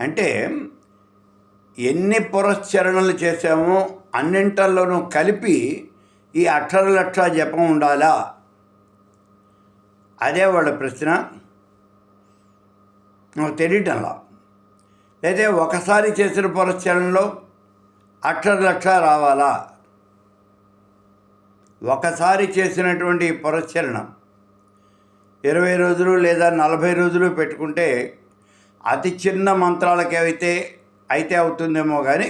అంటే ఎన్ని పురస్చరణలు చేసామో అన్నింటల్లోనూ కలిపి ఈ అక్షర లక్ష జపం ఉండాలా? అదే వాళ్ళ ప్రశ్న. నాకు తెలియటంలా. లేదా ఒకసారి చేసిన పురస్చరణలో అక్షర లక్ష రావాలా? ఒకసారి చేసినటువంటి పురస్చరణం ఇరవై రోజులు లేదా నలభై రోజులు పెట్టుకుంటే అతి చిన్న మంత్రాలకి అయితే అయితే అవుతుందేమో కానీ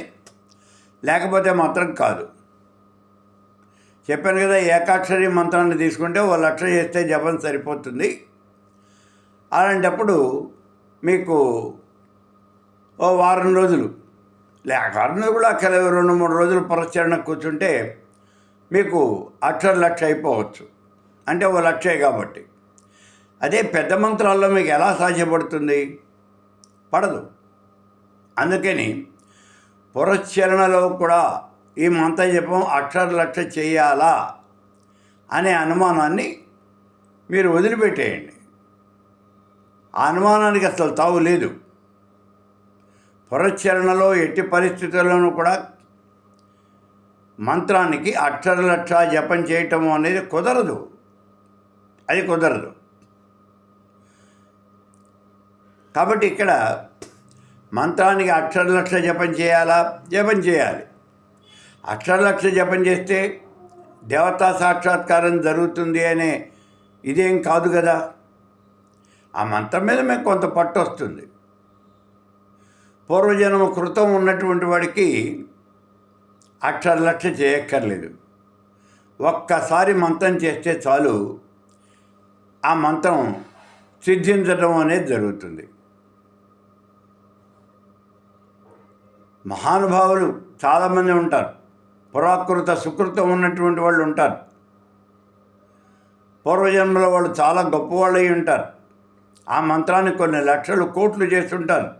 లేకపోతే మాత్రం కాదు. చెప్పాను కదా ఏకాక్షరి మంత్రాన్ని తీసుకుంటే ఓ లక్ష చేస్తే జపం సరిపోతుంది. అలాంటప్పుడు మీకు ఓ వారం రోజులు లేక వారం రోజులు కూడా కలవి రెండు మూడు రోజులు పురస్చరణ కూర్చుంటే మీకు అక్షర లక్ష అయిపోవచ్చు. అంటే ఓ లక్షే కాబట్టి. అదే పెద్ద మంత్రాల్లో మీకు ఎలా సాధ్యపడుతుంది? పడదు. అందుకని పురస్చరణలో కూడా ఈ మంత్ర జపం అక్షరలక్ష చేయాలా అనే అనుమానాన్ని మీరు వదిలిపెట్టేయండి. ఆ అనుమానానికి అసలు తావు లేదు. పురస్చరణలో ఎట్టి పరిస్థితుల్లోనూ కూడా మంత్రానికి అక్షరలక్ష జపం చేయటం అనేది కుదరదు. అది కుదరదు. కాబట్టి ఇక్కడ మంత్రానికి అక్షరలక్ష జపం చేయాలా? జపం చేయాలి. అక్షరలక్ష జపం చేస్తే దేవతా సాక్షాత్కారం జరుగుతుంది అనే ఇదేం కాదు కదా? ఆ మంత్రం మీద మీకు కొంత పట్టు వస్తుంది. పూర్వజన్మ కృతం ఉన్నటువంటి వాడికి అక్షరలక్ష చేయక్కర్లేదు. ఒక్కసారి మంత్రం చేస్తే చాలు ఆ మంత్రం సిద్ధించడం అనేది జరుగుతుంది. మహానుభావులు చాలామంది ఉంటారు. పురాకృత సుకృతం ఉన్నటువంటి వాళ్ళు ఉంటారు. పూర్వజన్మలో వాళ్ళు చాలా గొప్పవాళ్ళు అయి ఉంటారు. ఆ మంత్రాన్ని కొన్ని లక్షలు కోట్లు చేస్తుంటారు.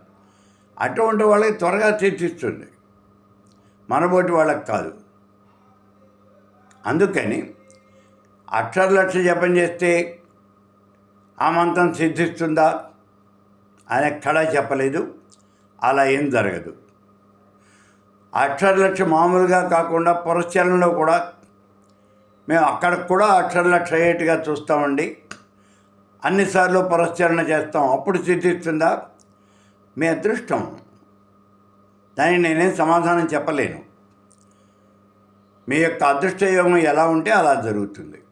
అటువంటి వాళ్ళకి త్వరగా తీర్చిస్తుంది. మనబోటి వాళ్ళకి కాదు. అందుకని అక్షరలక్ష జపం చేస్తే ఆ మంత్రం సిద్ధిస్తుందా? ఆయన ఎక్కడా చెప్పలేదు. అలా ఏం జరగదు. అక్షర లక్ష మామూలుగా కాకుండా పురస్చరణలో కూడా మేము అక్కడ కూడా అక్షర లక్ష అయ్యేట్టుగా చూస్తామండి. అన్నిసార్లు పురస్చరణ చేస్తాం. అప్పుడు సిద్ధిస్తుందా? మీ అదృష్టం. దానికి నేనేం సమాధానం చెప్పలేను. మీ యొక్క అదృష్టయోగం ఎలా ఉంటే అలా జరుగుతుంది.